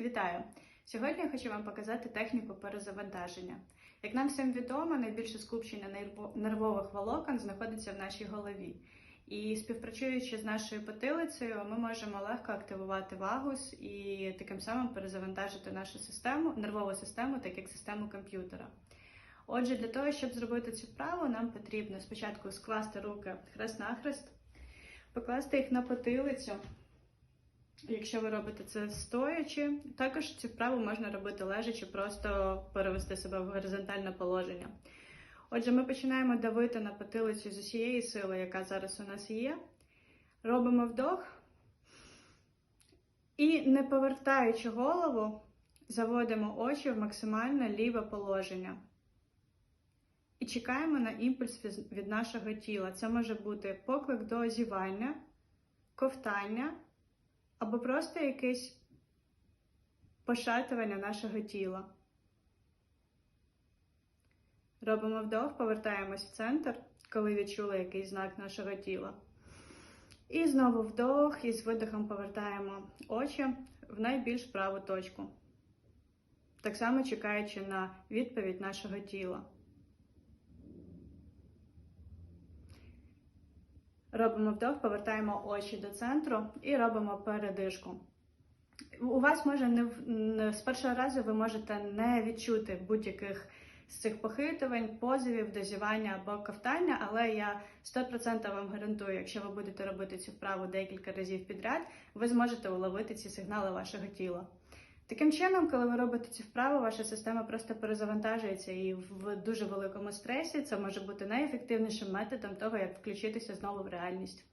Вітаю! Сьогодні я хочу вам показати техніку перезавантаження. Як нам всім відомо, найбільше скупчення нерво- нервових волокон знаходиться в нашій голові. І співпрацюючи з нашою потилицею, ми можемо легко активувати вагус і таким самим перезавантажити нашу систему, нервову систему, так як систему комп'ютера. Отже, для того, щоб зробити цю вправу, нам потрібно спочатку скласти руки хрест-нахрест, покласти їх на потилицю. Якщо ви робите це стоячи, також цю вправу можна робити лежачи, просто перевести себе в горизонтальне положення. Отже, ми починаємо давити на потилицю з усієї сили, яка зараз у нас є. Робимо вдох і, не повертаючи голову, заводимо очі в максимально ліве положення. І чекаємо на імпульс від- нашого тіла. Це може бути поклик до озівання, ковтання або просто якесь пошатування нашого тіла. Робимо вдох, повертаємось в центр, коли відчули якийсь знак нашого тіла. І знову вдох, і з видихом повертаємо очі в найбільш праву точку. Так само чекаючи на відповідь нашого тіла. Робимо вдох, повертаємо очі до центру і робимо передишку. У вас може не, з першого разу ви можете не відчути будь-яких з цих похитувань, позивів, дозівання або ковтання, але я 100% вам гарантую, якщо ви будете робити цю вправу декілька разів підряд, ви зможете уловити ці сигнали вашого тіла. Таким чином, коли ви робите цю вправу, ваша система просто перезавантажується і в дуже великому стресі це може бути найефективнішим методом того, як включитися знову в реальність.